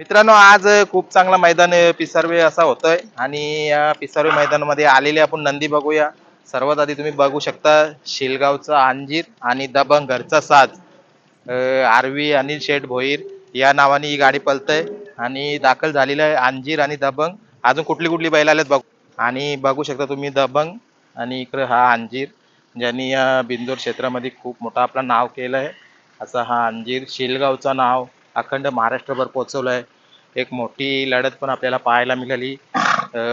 मित्रांनो आज खूप चांगला मैदान पिसर्वे पिसारवे असा होतोय आणि या पिसारवे मैदानामध्ये आलेले आपण नंदी बघूया. सर्वात आधी तुम्ही बघू शकता शिलगावचा अंजीर आणि दबंग घरचा साज. आरवी अनिल शेठ भोईर या नावाने ही गाडी पलतय आणि दाखल झालेलं आहे अंजीर आणि दबंग. अजून कुठली कुठली बैल आल्यात बघू. आणि बघू शकता तुम्ही दबंग आणि इकडं हा अंजीर ज्यांनी या बिंदोर क्षेत्रामध्ये खूप मोठं आपलं नाव केलं आहे असा हा अंजीर शिलगावचं नाव. अखंड महाराष्ट्रभर पोचवलं आहे एक मोठी लढत पण आपल्याला पाहायला मिळाली.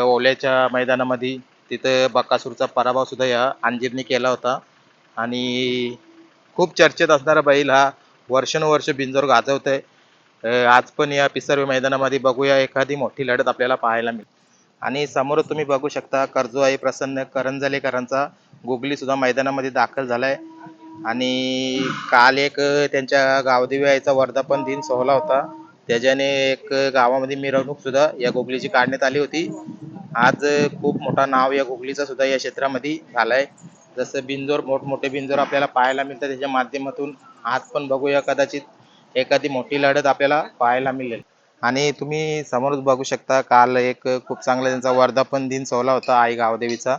ओल्याच्या मैदानामध्ये तिथं बकासूरचा पराभवसुद्धा या अंजीरने केला होता. आणि खूप चर्चेत असणारा बैल हा वर्षानुवर्ष बिंजोर गाजवत आहे आज पण या पिसर्वे मैदानामध्ये बघूया एखादी मोठी लढत आपल्याला पाहायला मिळेल. आणि समोर तुम्ही बघू शकता कर्जोआई प्रसन्न करंजलेकरांचा गुगलीसुद्धा मैदानामध्ये दाखल झाला आहे आणि काल एक त्यांच्या गावदेवी आईचा वर्धापन दिन सोहळा होता. त्याच्याने एक गावामध्ये मिरवणूक सुद्धा या गुगलीची काढण्यात आली होती. आज खूप मोठा नाव या गोगलीचा सुद्धा या क्षेत्रामध्ये झालाय. जसं बिंजोर मोठमोठे बिंजोर आपल्याला पाहायला मिळतात. त्याच्या माध्यमातून आज पण बघूया कदाचित एखादी मोठी लढत आपल्याला पाहायला मिळेल. आणि तुम्ही समोरच बघू शकता काल एक खूप चांगला त्यांचा वर्धापन दिन सोहळा होता आई गावदेवीचा.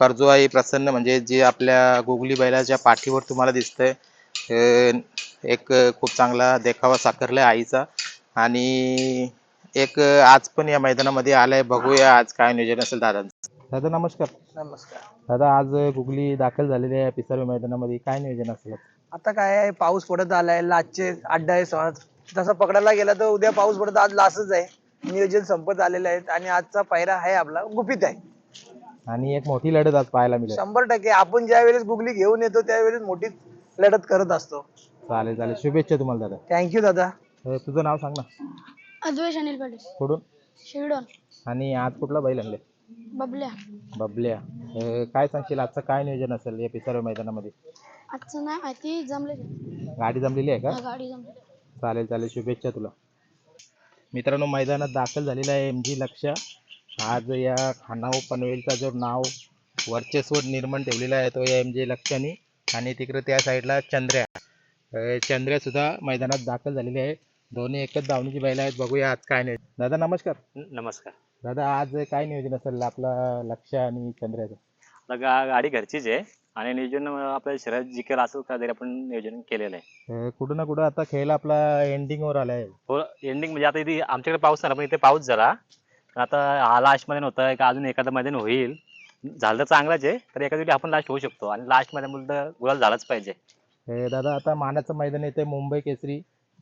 कर्जोआई प्रसन्न म्हणजे जे आपल्या गुगली बैलाच्या पाठीवर तुम्हाला दिसतंय एक खूप चांगला देखावा साकारलाय आईचा. आणि एक आज पण या मैदानामध्ये आलाय. बघूया आज काय नियोजन असेल दादांचं. दादा नमस्कार. नमस्कार. दादा आज गुगली दाखल झालेली आहे पिसारवे मैदानामध्ये. काय नियोजन असेल आता काय आहे पाऊस पडत आलाय. लाचचे अड्डा आहे. सहज तसं पकडायला गेला तर उद्या पाऊस पडत आज लासच आहे. नियोजन संपत आलेलं आहे. आणि आजचा पायरा आहे आपला गुपित आहे. आणि एक मोठी लढत आज पाहायला मिळेल. शंभर टक्के. आपण ज्या वेळेस गुगली घेऊन येतो त्यावेळेस मोठी लढत करत असतो. चालेल चालेल. शुभेच्छा तुम्हाला दादा. थँक्यू दादा. अं, तुझं नाव सांग ना. अद्वैश अनिल पाटील. कुठून? शिरडोन. आणि आज कुठला बैल आणले बबल्या. बबल्या. अं, काय सांगशील? आजचं काय नियोजन असेल या पिसारवे मैदानामध्ये? आजचं नाही माहिती जमले गाडी जमलेली आहे का? गाडी जमली चालेल चालेल. शुभेच्छा तुला. मित्रांनो मैदानात दाखल झालेला आहे एम जी लक्ष आज या खानाव पनवेलचा जो नाव वर्चस्व निर्माण ठेवलेला आहे तो या एम जी लक्षाने आणि तिकडे त्या साईडला चंद्र्या. अं, चंद्र्या सुद्धा मैदानात दाखल झालेली आहे. दोन्ही एकच धावणीची बैल आहेत. बघूया आज काय नाही. दादा नमस्कार. नमस्कार. दादा आज काय नियोजन असेल आपला लक्ष आणि चंद्र्याचं? आता गा गाडी घरचीच आहे आणि नियोजन आपल्या शरीरात जिंकेल असं काहीतरी आपण नियोजन केलेलं आहे. अं, कुठं ना कुठं आता खेळ आपला एंडिंगवर आला आहे हो एंडिंग म्हणजे आता इथे आमच्याकडे पाऊस झाला पण इथे पाऊस झाला आता हा लास्टमध्ये नव्हता का अजून एखादं मैदान होईल. झालं तर चांगलाच आहे तर एखाद्या वेळी आपण लास्ट होऊ शकतो. आणि लास्टमध्ये तर गुलाल झालाच पाहिजे. अं, दादा आता मानाचं मैदान येते मुंबई केसरी.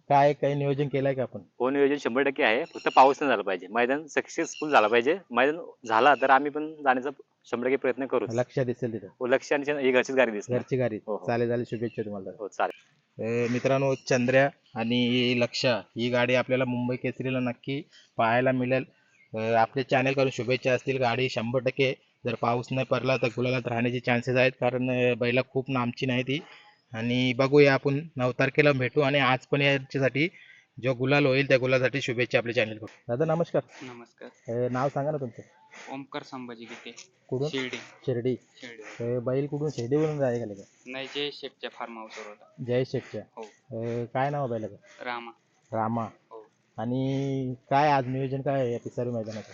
काय काही नियोजन केलंय का आपण? हो नियोजन शंभर टक्के आहे. फक्त पाऊस नाही झाला पाहिजे. मैदान सक्सेसफुल झाला पाहिजे. मैदान झाला तर आम्ही पण जाण्याचा शंभर टक्के प्रयत्न करू लक्ष दिसेल तिथं. हो लक्ष आणि ही घरचीच गाडी दिसते घरची गाडी. हो, हो. चालेल चालेल. शुभेच्छा तुम्हाला हो चालेल. मित्रांनो चंद्र्या आणि लक्षा ही गाडी आपल्याला मुंबई केसरीला नक्की पाहायला मिळेल. अं, आपल्या चॅनल करून शुभेच्छा असतील. गाडी शंभर टक्के जर पाऊस नाही पडला तर गुलालात राहण्याचे चान्सेस आहेत. कारण बैला खूप नामची नाही ती. आणि बघूया आपण नऊ तारखेला भेटू आणि आज पण याच्यासाठी जो गुलाल होईल त्या गुलासाठी शुभेच्छा आपल्या चॅनल करून दादा नमस्कार. नमस्कार. नाव सांगा ना तुमचं. ओमकार संभाजी गीते कुठून? शिर्डी. शिर्डी. बैल कुठून? शिर्डीवरून जाय गेले का नाही जय शेठच्या फार्म हाऊसवर होता. जय शेठच्या हो काय नाव बैलाचं? रामा. रामा. आणि काय आज नियोजन काय आहे या पिसारी मैदानाचं?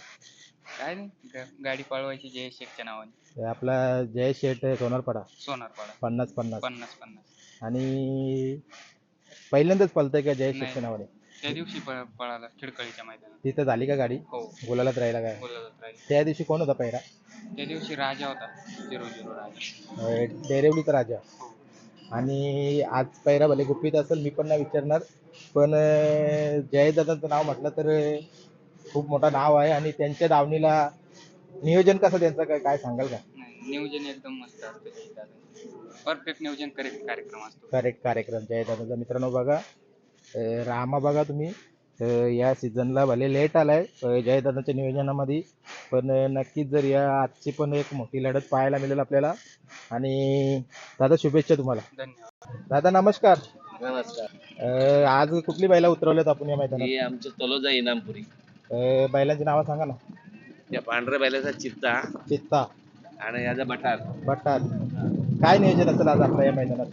काय नाही ग- गाडी पळवायची जय शेठच्या नावाने. हे आपला जय शेठ सोनारपाडा. सोनारपाडा. पन्नास पन्नास. पन्नास पन्नास. आणि पहिल्यांदाच पळतंय का जय शेठच्या. नावाने? त्या दिवशी पळ- पळाला खिडकळीच्या मैदानात. तिथं झाली का गाडी? हो. गुलालात राहिला काय बोलत राहील. त्या दिवशी कोण होता पहिला त्या दिवशी राजा होता झिरो झिरो राजा. डेरेवलीचा राजा. हो. आणि आज पहिला भले गुपित असेल मी पण नाही विचारणार. पण जयदादांचं नाव म्हटलं तर खूप मोठं नाव आहे आणि त्यांच्या दावणीला नियोजन कसं त्यांचं? काय काय सांगाल का? नियोजन एकदम मस्त असतं परफेक्ट नियोजन करेक्ट कार्यक्रम असतो. करेक्ट कार्यक्रम. जयदादाचा मित्रांनो बघा. रामा बघा तुम्ही. या सीझनला भले लेट आलाय जयदादाच्या नियोजनामध्ये पण नक्कीच जर या आजची पण एक मोठी लढत पाहायला मिळेल आपल्याला. आणि दादा शुभेच्छा तुम्हाला. धन्यवाद. दादा नमस्कार. नमस्कार. अं, आज कुठली बैला उतरवल्यात आपण या मैदानात? ही आमची तलोजा इनामपुरी. अं, बैलांची नावं सांगा ना. त्या पांढऱ्या बैलाचा चित्ता. चित्ता. आणि याचा बटार बट्टार काय नियोजन असेल आज आपल्या या मैदानात?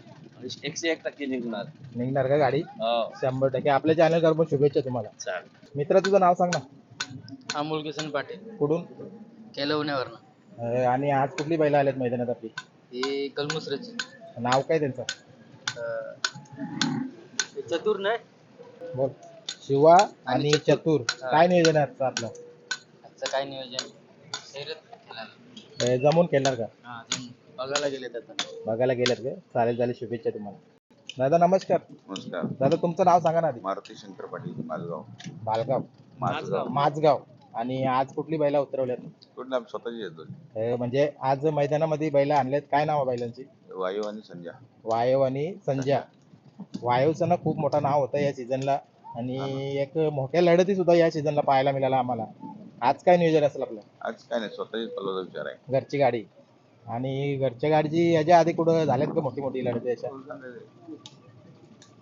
एकशे एक टक्के निघणार निघणार का गाडी? हो. शंभर टक्के. आपल्या चॅनलकडून शुभेच्छा तुम्हाला. चालेल. मित्र तुझं नाव सांग ना. अमोल किसन पाटील. कुठून? केलवण्यावरनं अं, आणि आज कुठली बैल आल्यात मैदानात आपली? ही कलमुसऱ्याची नाव काय त्यांचं? चतुर नाही बोल. शिवा आणि चतुर. काय नियोजन आहे आजचं आपलं? आजचं काय नियोजन? शर्यत केलं. अं, जमून केणार का? हा, बघायला गेले आता बघायला गेल्यात का? चालेल चालेल. शुभेच्छा तुम्हाला. दादा नमस्कार. नमस्कार. दादा तुमचं नाव सांगा ना आधी. मारुती शंकर पाटील माझगाव बालगाव माझगाव माझगाव आणि आज कुठली बैला उतरवल्यात? कुठलं आम्ही स्वतःची येतो अं, म्हणजे आज मैदानामध्ये बैला आणल्यात. काय नाव आहे बैलांची? वायू आणि संजय वायव आणि संजय वायवचं ना खूप मोठं नाव होतं या सीझनला आणि एक मोठ्या लढती सुद्धा या सीझनला पाहायला मिळाला आम्हाला. आज काय नियोजन असेल आपलं? आज काय नाही स्वतःचीच पलवाचा विचार आहे. घरची गाडी. आणि घरच्या गाडीची याच्या आधी कुठं झाल्यात का मोठी मोठी लढती अशा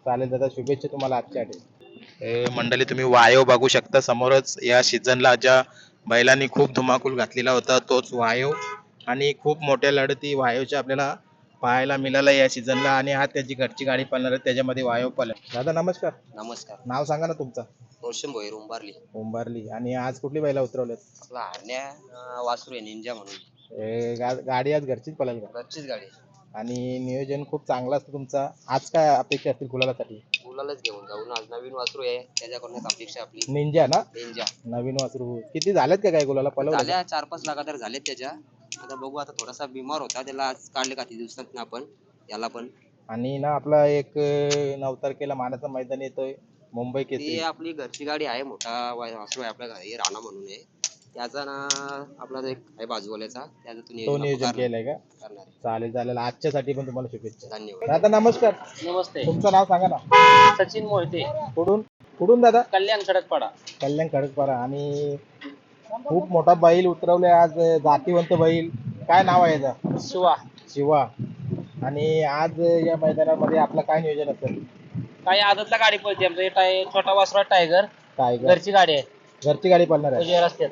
चालेल दादा शुभेच्छा तुम्हाला आजच्या मंडळी तुम्ही वायव बघू शकता. समोरच या सीझनला ज्या बैलांनी खूप धुमाकूल घातलेला होता तोच वायव आणि खूप मोठ्या लढती वायवच्या आपल्याला पाहायला मिळाला या सीझनला आणि आज त्याची घरची गाडी पळणार आहे त्याच्यामध्ये वायव पळेल दादा नमस्कार. नमस्कार. नाव सांगा ना तुमचं. रोशन भोईर उंबारली. उंबारली. आणि आज कुठली बैला उतरवल्यात? आपला हरण्या अं, वासरू आहे निंजा म्हणून. ए, गा- गाडी आज घरचीच पळेल का? घरचीच गाडी आणि नियोजन खूप चांगलं असतं तुमचा. आज काय अपेक्षा असतील गुलालासाठी? मुलालाच घेऊन जाऊन. आज नवीन वासरू आहे त्याच्याकडूनच अपेक्षा आपली. निंजा ना? निंजा. नवीन वासरू. किती झालेत का काय गुलाला? पळवलं झाल्या चार पाच लगातार झालेत त्याच्या. आता बघू आता थोडासा बिमार होता त्याला आज काढले का किती दिवसात आपण याला पण. आणि ना आपला एक अं, नऊ तारखेला मानाचं मैदान येतोय मुंबई ती केसरी. आपली घरची गाडी आहे मोठा वा- वासरू आहे आपल्या घरी राणा म्हणून आहे. त्याचा ना आपला जो एक आहे बाजूवाल्याचा त्याचा तो तो नियोजन नियोजन आपण केलंय का? करणार आहे. चालेल चालेल आजच्यासाठी पण तुम्हाला शुभेच्छा. धन्यवाद. दादा नमस्कार. नमस्ते. तुमचं नाव सांगा ना. सचिन मोहिते. कुठून? कुठून दादा? कल्याण खडकपाडा. कल्याण खडकपारा आणि खूप मोठा बैल उतरवलाय आज जातीवंत बैल. काय नाव आहे याचं? शिवा. शिवा. आणि आज या मैदानामध्ये आपलं काय नियोजन असेल? काही आदतला गाडी पळते. आमचं टाय छोटा वासरा टायगर. काय घरची गाडी आहे. घरची गाडी पळणार आहे. रस्त्यात.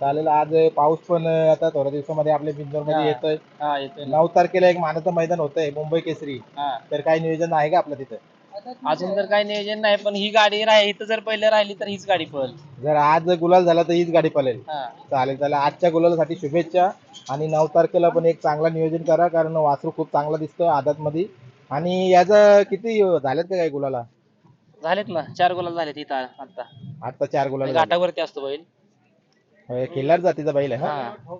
चालेल आज पाऊस पण आता थोड्या दिवसामध्ये आपल्या बिंदोरमध्ये हा. येतोय. हा येतोय ना. नऊ तारखेला एक मानाचं मैदान होतंय मुंबई केसरी. हा. तर काय नियोजन आहे का आपलं तिथं? अजून तर काही नियोजन नाही पण ही गाडी राही इथं जर पहिले राहिली तर हीच गाडी पळेल. जर आज गुलाल झाला तर हीच गाडी पळेल. हा. चालेल चालेल. आजच्या गुलालासाठी शुभेच्छा आणि नऊ तारखेला पण एक चांगला नियोजन करा कारण वासरू खूप चांगला दिसतं आदात मध्ये आणि याचं किती झालेत का काय गुलाला? झालेत ना चार गोला झालेत इथं आता. आता चार गुलाल घाटावरती असतो बैल. खिल्लार जातीचा बैल आहे हा? हा.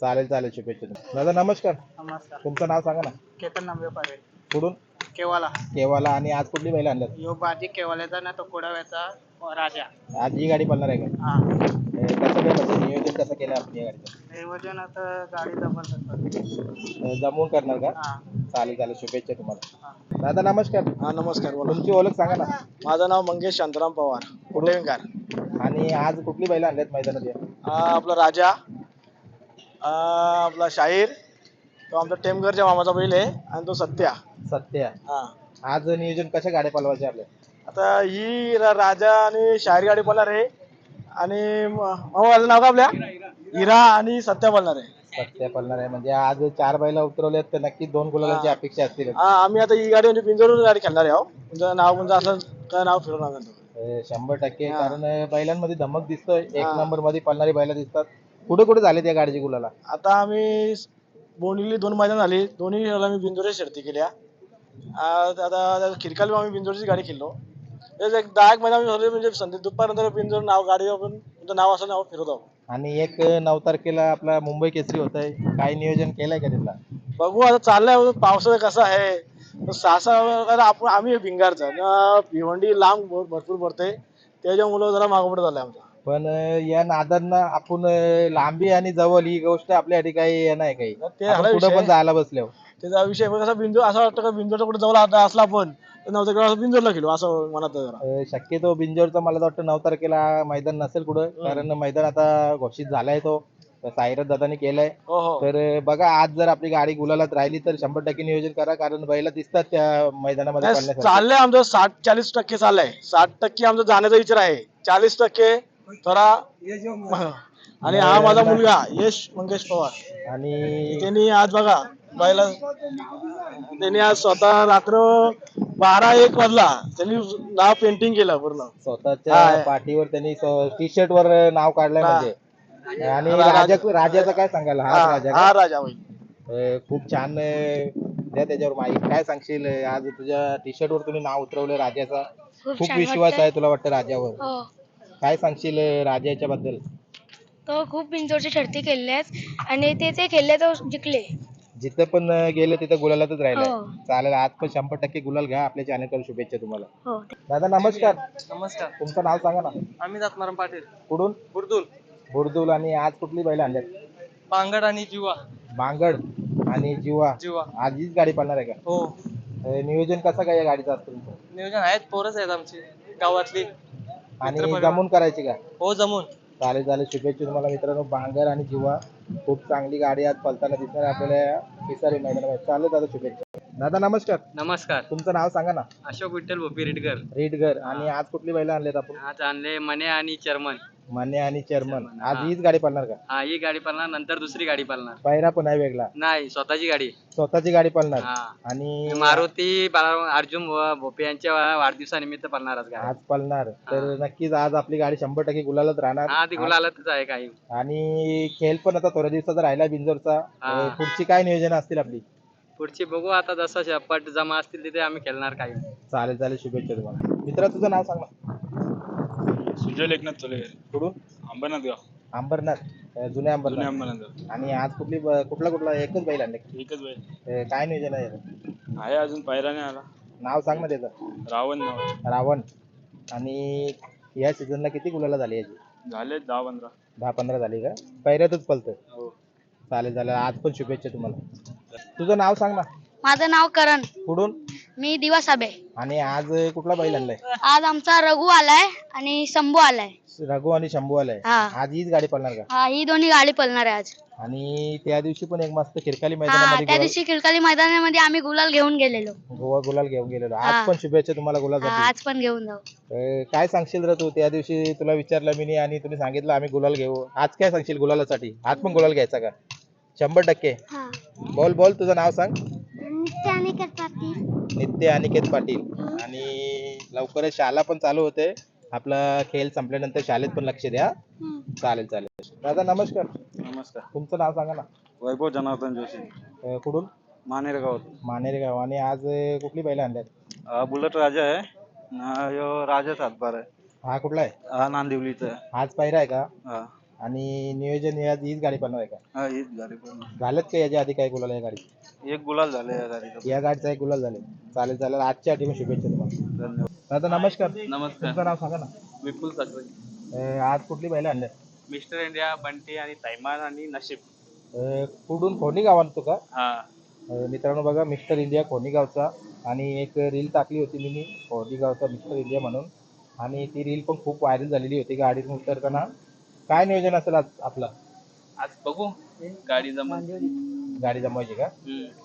चालेल चालेल. शुभेच्छा. दादा नमस्कार. नमस्कार. तुमचं नाव सांगा ना. केतन नांबे पाटील कुठून? केवाला. केव्हाला आणि आज कुठली बैल आणल्यात? यो बाजी केवाल्याचा ना तो कोडाव्याचा राजा. आज ही गाडी पळणार आहे का? हा. ए, कसं काय म्हणजे नियोजन कसं केलं आपण या गाडीचं? नियोजन आता गाडी जबरदस्त ए, जमवून करणार का? हा. चालेल चालेल. शुभेच्छा तुम्हाला. दादा नमस्कार. हा नमस्कार. बोला. तुमची ओळख सांगा ना. माझं नाव मंगेश शांताराम पवार. कुटेकर आणि आज कुठली बैल आणल्यात मैदानात या? आपला राजा. आ, आपला शाहीर. तो आमचा टेमघरच्या मामाचा बैल आहे. आणि तो सत्या. सत्या हा. आज नियोजन कशा गाड्या पळवायच्या आपल्या? आता ही रा- राजा आणि शाहीर गाडी बोलणार आहे. आणि म- माझं नाव का आपल्या? हिरा आणि सत्या बोलणार आहे. सत्या पळणार आहे. म्हणजे आज चार बैला उतरवल्यात तर नक्की दोन गुलालांची अपेक्षा असतील. हा आम्ही आता ही गाडी म्हणजे बिंजोरून गाडी खेळणार आहे हो. तुमचं नाव म्हणजे असं काय नाव फिरवणार नाही. शंभर टक्के. हा. कारण बैलांमध्ये धमक दिसतोय. एक हा. नंबरमध्ये पळणारी बैला दिसतात. कुठे कुठे झाले त्या गाडीची गुलाला? आता आम्ही बोनिली दोन मैदान झाली. दोन्ही आम्ही शर्ती केल्या. आता खिरकाली आम्ही बिंजोरची गाडी खेळलो. तेच एक दहा एक मैदान आम्ही म्हणजे संधी दुपारनंतर बिंजोर नाव गाडी आपण तुमचं नाव असं नाव फिरवत आहोत आणि एक नऊ तारखेला आपला मुंबई केसरी होत आहे काय नियोजन केलंय का तिथला? बघू आता चाललंय पावसाचं कसं आहे. सहा सहा आपण आम्ही भिंगारचा. न भिवंडी लांब भर- भरपूर पडते त्याच्यामुळं जरा मागोपड झालाय आमचा. पण या नादांना आपण लांबी आणि जवळ ही गोष्ट आपल्यासाठी काही हे नाही काही. ते आपण झाला पुढे विषय. पण जायला बसलो त्याचा विषय पण कसा बिंदू असं वाटतं का बिंदूला कुठे जवळ आता असला आपण तर नव्हतं बिंदूरला गेलो असं मनात जरा. अं, शक्यतो बिंजोरचा मला तर वाटतं नऊ तारखेला मैदान नसेल कुठं कारण मैदान आता घोषित झालाय तो. साईरथ दादानी केलाय. हो हो. तर अं, बघा आज जर आपली गाडी गुलालात राहिली तर शंभर टक्के नियोजन करा कारण बैला दिसतात त्या मैदानामध्ये नाही. चाललंय आमचं साठ चाळीस टक्के चाललंय. साठ टक्के आमचा जाण्याचा विचार आहे. चाळीस टक्के थोडा आणि हा माझा मुलगा यश मंगेश पवार. आणि त्यांनी आज बघा बैला त्यांनी आज स्वतः रात्र बारा एक वाजला. त्यांनी नाव पेंटिंग केलं पूर्ण. स्वतःच्या. पाठीवर त्यांनी टी शर्ट वर नाव काढलंय हा. म्हणजे. आणि राजा राजाचं काय सांगाल हा राजा हा का? राजा खूप छान द्या त्याच्यावर माहिती. काय सांगशील? आज तुझ्या टी शर्ट वर तुम्ही नाव उतरवलं राजाचा. खूप विश्वास. आहे तुला वाटतं राजावर. हो. काय सांगशील राजाच्या बद्दल तो खूप बिंजोरच्या शर्ती आहेत आणि ते ते खेळले तो जिंकले. जिथं पण गेले तिथं गुलालातच राहिलाय. हो. चालेल आज पण शंभर टक्के गुलाल घ्या आपल्या चॅनलकडून शुभेच्छा तुम्हाला. हो. दादा नमस्कार. नमस्कार. तुमचं नाव सांगा ना. आम्ही जातमाराम पाटील. कुठून? बुरदुल. बुरदुल आणि आज कुठली बैल आणल्यात? पांगड आणि जीवा. बांगड आणि जिवा. जीवा. आज हीच गाडी पळणार आहे का? हो. नियोजन कसं काय या गाडीचं असतं तुमचं? नियोजन आहेत पोरच आहेत आमची गावातली. आणि मित्रपरिवार. जमून करायची का? हो जमून. चालेल चालेल. शुभेच्छा तुम्हाला मित्रांनो. बांगर आणि जिवा. खूप चांगली गाडी आज पळताना दिसणार आपल्याला पिसारी मैदानामध्ये. चालेल दादा शुभेच्छा. दादा नमस्कार. नमस्कार. तुमचं नाव सांगा ना. अशोक विठ्ठल भोपी रेडकर. रेडगर आणि आज कुठली बैल आणलेत आपण? आज आणले मने आणि चर्मन. मान्य आणि चेअरमन आज हा. हीच गाडी पळणार का? हा ही गाडी पळणार नंतर दुसरी गाडी पळणार पायरा पण आहे वेगळा. नाही स्वतःची गाडी. स्वतःची गाडी पळणार हा. आणि मारुती बाळा- अर्जुन भो- भोपे यांच्या वाढदिवसानिमित्त पळणार आज गाडी. आज पळणार तर नक्कीच आज आपली गाडी शंभर टक्के गुलालच राहणार. हा ती गुलालच आहे काही. आणि खेळ पण आता थोड्या दिवसाचा राहिला बिंजोरचा. हा. अं, पुढची काय नियोजन असतील आपली? पुढची बघू आता जसं शपट जमा असतील तिथे आम्ही खेळणार काही. चालेल चालेल. शुभेच्छा तुम्हाला. मित्रा तुझं नाव सांग ना. सुजय एकनाथ चोलेकर कुठून? अंबरनाथ गाव. अंबरनाथ. अं, जुने जुने अंबरनाथ अंबरनाथ आणि आज कुठली ब- कुठला कुठला एकच बैल आणले? एकच वेळ अं, काय नियोजन आहे? याचं? आहे अजून पायरा नाही आला. नाव सांग ना त्याचं. रावण नाव. आहे. रावण. आणि या सीझनला किती गुलाला झाली याची? झाले दहा पंधरा. दहा पंधरा झाली का? पहिऱ्यातच पलतोय हो. चालेल चालेल. आज पण शुभेच्छा तुम्हाला. तुझं नाव सांग ना. माझं नाव करण. कुठून? मी दिवा साबे. आणि आज कुठला बैल आणलाय? आज आमचा रघु आलाय आणि शंभू आलाय. रघु आणि शंभू आलाय. हा. आज हीच गाडी पळणार का? हा ही दोन्ही गाडी पळणार आहे आज. आणि त्या दिवशी पण एक मस्त खिरकाली हा मैदानामध्ये त्या गुलाल- दिवशी किरकाली मैदानामध्ये आम्ही गुलाल घेऊन गेलेलो. गोवा गुलाल घेऊन गेलेलो. हा. आज पण शुभेच्छा तुम्हाला हा, गुलासाठी आज पण घेऊन जाऊ. काय सांगशील रे तू? त्या दिवशी तुला विचारलं मी आणि तुम्ही सांगितलं आम्ही गुलाल घेऊ. आज काय सांगशील गुलालासाठी? आज पण गुलाल घ्यायचा का? शंभर टक्के. बोल बोल तुझं नाव सांग. अनिकेत पाटील. नित्य अनिकेत पाटील. आणि लवकरच शाळा पण चालू होते. आपला खेळ संपल्यानंतर शाळेत पण लक्ष द्या. चालेल चालेल. दादा नमस्कार. नमस्कार. तुमचं नाव सांगा ना. वैभव जनार्दन जोशी. अं, कुठून? मानेर गावात. मानेर गाव. आणि आज अं, कुठली बैल आणल्यात? बुलेट राजा आहे. ह्यो राजा सातबार आहे. हा कुठला आहे? हा नांदिवलीचा आहे. आज पायरा आहे का? हा. आणि नियोजन यात हीच गाडी आहे का? हा हीच गाडी पण झालं का याच्या आधी काय गुलाल या गाडी एक गुलाल झाले या गाडीचा. या गाडीचा एक गुलाल झाले. चालेल चालेल. आजच्या आधी पण शुभेच्छा तुम्हाला. धन्यवाद. दादा नमस्कार. नमस्कार. तुमचं नाव सांगा ना. विपुल साखरे. अं, आज कुठली बैल आणल्यात मिस्टर इंडिया बंटी आणि तैमान आणि नशीब. अं, कुठून? कोणी गावात तू का? हा. अं, मित्रांनो बघा मिस्टर इंडिया कोणीगावचा आणि एक रील टाकली होती मी कोणीगावचा मिस्टर इंडिया म्हणून. आणि ती रील पण खूप व्हायरल झालेली होती गाडीतून उतरताना. काय नियोजन असेल आज आपलं? आज बघू. गाडी जमा गाडी जमवायची का?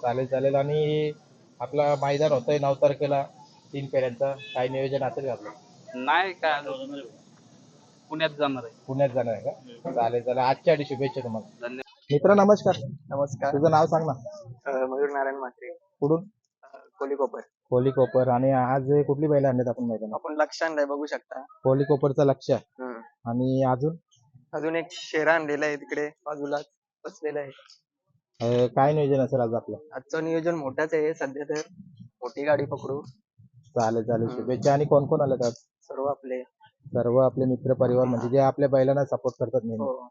चालेल चालेल. आणि आपला मैदान होतंय नऊ तारखेला तीन फेऱ्यांचा. काय नियोजन असेल का आपलं? नाही काय पुण्यात जाणार आहे. पुण्यात जाणार आहे का? चालेल चालेल. आजच्या आधी शुभेच्छा तुम्हाला. धन्यवाद. मित्र नमस्कार. नमस्कार. तुझं नाव सांग ना. मयूर नारायण म्हात्रे. कुठून? कोली कोपर कोहली कोपर आणि आज कुठली बैल आणल्यात आपण मैदानात? आपण लक्षात आहे बघू शकता. कोहली कोपरचं लक्ष आणि अजून? अजून एक शेरा आणलेला आहे तिकडे बाजूला बसलेला आहे. अं, काय नियोजन असेल आज आपलं? आजचं नियोजन मोठंच आहे. सध्या तर मोठी गाडी पकडू. चालेल चालेल. शुभेच्छा आणि कोण कोण आले आज सर्व आपले. सर्व आपले मित्र परिवार म्हणजे जे आपल्या बैलांना सपोर्ट करतात नेहमी. हो.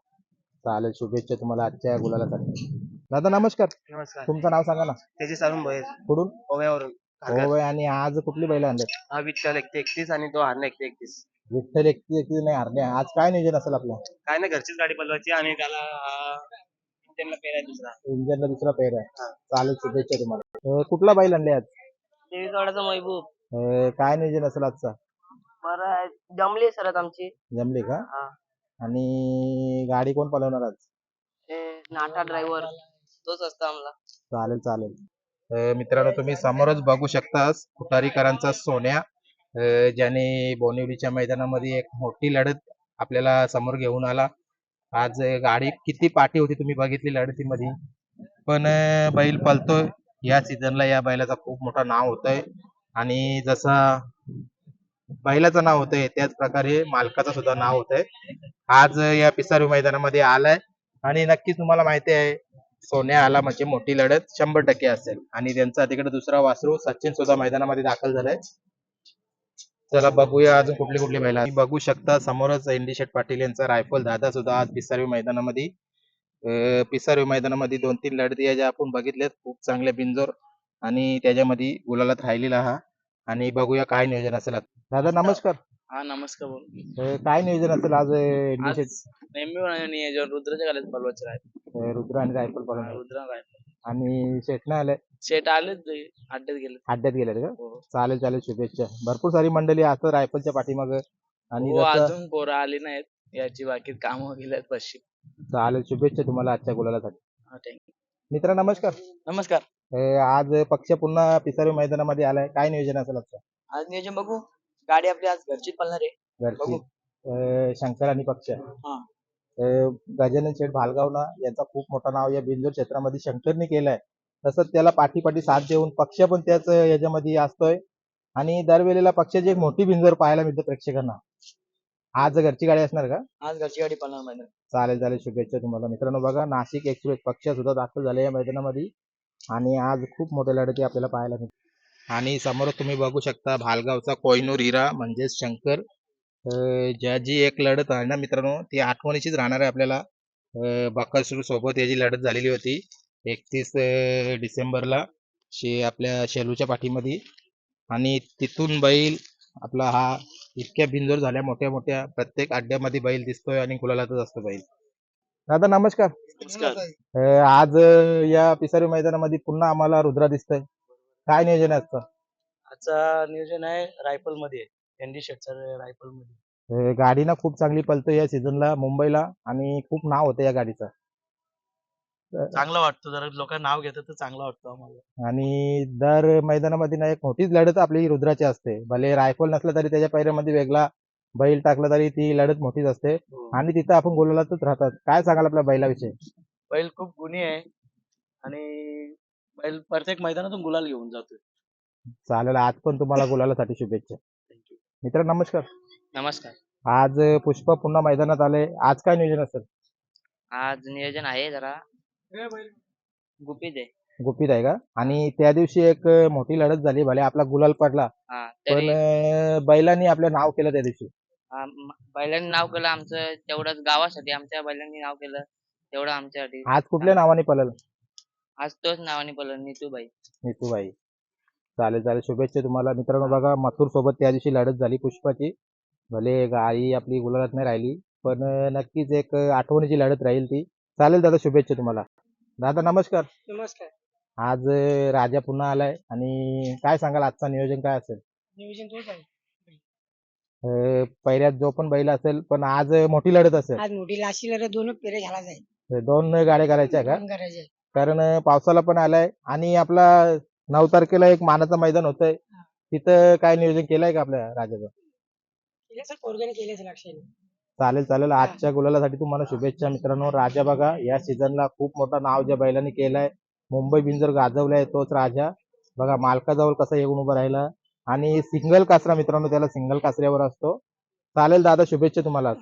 चालेल शुभेच्छा तुम्हाला आजच्या गुलालासाठी. दादा नमस्कार. नमस्कार. तुमचं नाव सांगा ना. त्याची चालून बाहेर कुठून? ओव्यावरून. हो आणि आज कुठली बैल आणल्यात हा विठ्ठल एकशे एकतीस आणि तो हारणे एकशे एकतीस. विठ्ठल एकटी एकटी नाही हरणे. आज काय नियोजन असेल आपलं? काय नाही घरचीच गाडी पलवायची आणि त्याला त्यांना पेराय दुसरा इंजनला दुसरा पेर आहे. चालेल शुभेच्छा तुम्हाला. अं, कुठला बैल आणले आज? देवीचवाड्याचा महबूब. अं, काय नियोजन असेल आजचा? बरं जमली सरत आमची. जमली का? हा. आणि गाडी कोण पळवणार आज? ते नाटा ड्रायव्हर तोच असतो आम्हाला चालेल चालेल. अं, मित्रांनो तुम्ही समोरच बघू शकता कुठारीकरांचा सोन्या. अं, ज्याने बोनिवलीच्या मैदानामध्ये एक मोठी लढत आपल्याला समोर घेऊन आला. आज गाडी किती पाठी होती तुम्ही बघितली लढतीमध्ये. पण बैल पळतोय या सीझनला या बैलाचा खूप मोठं नाव होतंय. आणि जसा बैलाचं नाव होतंय त्याच प्रकारे मालकाचं सुद्धा नाव होतंय. आज या पिसारू मैदानामध्ये आलाय. आणि नक्कीच तुम्हाला माहिती आहे सोन्या आला म्हणजे मोठी लढत शंभर टक्के असेल. आणि त्यांचा तिकडे दुसरा वासरू सचिन सुद्धा मैदानामध्ये दाखल झालाय. चला बघूया अजून कुठली कुठली आहेत. बघू शकता समोरच शेठ पाटील यांचा रायफल दादा सुद्धा आज पिसारवी मैदानामध्ये पिसारवी मैदानामध्ये दोन तीन लढती या ज्या आपण बघितल्यात खूप चांगल्या बिंजोर आणि त्याच्यामध्ये गुलालात राहिलेला हा. आणि बघूया काय नियोजन असेल आज. दादा नमस्कार. हा नमस्कार बोल. काय नियोजन असेल आज नियोजन रुद्राच्या रुद्र आणि रायफल रुद्रा काय आणि नाही आलाय. शेट आलेच ते अड्ड्यात गेले अड्ड्यात गेलेत का? हो. चालेल चालेल. शुभेच्छा. भरपूर सारी मंडळी असतात रायफलच्या पाठीमाग. आणि हो जसं- अजून पोरं आली नाहीत. याची बाकी कामं गेल्यात पश्चिम चालेल शुभेच्छा तुम्हाला आजच्या गुलालासाठी. हा थँक्यू मित्र नमस्कार. नमस्कार. आज पक्ष पुन्हा पिसारी मैदानामध्ये आलाय. काय नियोजन असेल आजचं? आज नियोजन बघू. गाडी आपली आज घरची पळणार आहे. घरची. अं, शंकर आणि पक्ष. गजानन शेठ भालगावला यांचा खूप मोठं नाव या बिंजोर क्षेत्रामध्ये शंकरने केलंय. तसंच त्याला पाठीपाठी साथ देऊन पक्ष पण त्याच याच्यामध्ये असतोय. आणि दरवेळेला पक्षाची एक मोठी बिंजोर पाहायला मिळते प्रेक्षकांना. आज घरची गाडी असणार का? आज घरची गाडी पळणार मैदान. चालेल चालेल. शुभेच्छा तुम्हाला. मित्रांनो बघा नाशिक एक्सप्रेस पक्ष सुद्धा दाखल झाले या मैदानामध्ये. आणि आज खूप मोठ्या लढती आपल्याला पाहायला मिळतात आणि समोर तुम्ही बघू शकता भालगावचा कोयनूर हिरा म्हणजेच शंकर. ज्या जी एक लढत आहे ना मित्रांनो ती आठवणीचीच राहणार आहे आपल्याला. बकासूर सोबत याची लढत झालेली होती एकतीस डिसेंबरला शे आपल्या शेलूच्या पाठीमध्ये आणि तिथून बैल आपला हा इतक्या बिंजोर झाल्या मोठ्या मोठ्या प्रत्येक अड्ड्यामध्ये बैल दिसतोय आणि गुलालातच असतो बैल. दादा नमस्कार. आज या पिसारी मैदानामध्ये पुन्हा आम्हाला रुद्रा दिसतोय. काय नियोजन आहे आजचं? आजचा नियोजन आहे रायफलमध्ये एनडी शेटचा रायफलमध्ये अं, गाडी ना खूप चांगली पळते या सीझनला मुंबईला आणि खूप नाव होतं या गाडीचं. चांगलं वाटतं जरा लोक नाव घेतात तर चांगलं वाटतं आम्हाला. आणि दर मैदानामध्ये ना एक मोठीच लढत आपली रुद्राची असते. भले रायफल नसलं तरी त्याच्या पैऱ्यामध्ये वेगळा बैल टाकला तरी ती लढत मोठीच असते. आणि तिथं आपण बोलायलाच राहतात. काय सांगाल आपल्या बैलाविषयी? बैल खूप गुणी आहे. आणि बैल प्रत्येक मैदानातून गुलाल घेऊन जातोय. चालेल आज पण तुम्हाला गुलालासाठी शुभेच्छा. मित्र नमस्कार. नमस्कार. आज पुष्प पुन्हा मैदानात आले. आज काय नियोजन असेल? आज नियोजन आहे जरा. गुपित आहे. गुपित आहे का? आणि त्या दिवशी एक मोठी लढत झाली. भले आपला गुलाल पडला हा पण तरी अं, बैलांनी आपलं नाव केलं त्या दिवशी. हा, म- बैलांनी नाव केलं आमचं. तेवढंच गावासाठी आमच्या बैलांनी नाव केलं. तेवढं आमच्यासाठी. आज कुठल्या नावाने पळल? आज तोच नावाने पडलं नितूबाई. नीतूबाई. चालेल चालेल. शुभेच्छा तुम्हाला. मित्रांनो बघा मथुर सोबत त्या दिवशी लढत झाली पुष्पाची. भले गाडी आपली गुलालात नाही राहिली पण नक्कीच एक आठवणीची लढत राहील ती. चालेल दादा शुभेच्छा तुम्हाला. दादा नमस्कार. नमस्कार. आज राजा पुन्हा आलाय आणि काय सांगाल? आजचा नियोजन काय असेल? नियोजन तोच आहे. पहिल्यात जो पण बैल असेल पण आज मोठी लढत असेल. आज मोठी लाशी लढत दोन पेरे झाला जाईल. दोन गाड्या करायच्या का? कारण पावसाला पण आलाय आणि आपला नऊ तारखेला एक मानाचं मैदान होतंय. तिथं काय नियोजन केलंय का आपल्या राजाचं? केले सर पोरग्याने केले सर लक्षाने चालेल चालेल. आजच्या गुलालासाठी तुम्हाला शुभेच्छा मित्रांनो. राजा बघा या सीझनला खूप मोठं नाव ज्या बैलांनी केलंय मुंबई बिंजर गाजवलाय तोच राजा. बघा मालकाजवळ कसा येऊन उभा राहिला. आणि सिंगल कासरा मित्रांनो त्याला सिंगल कासऱ्यावर असतो. चालेल दादा शुभेच्छा तुम्हाला.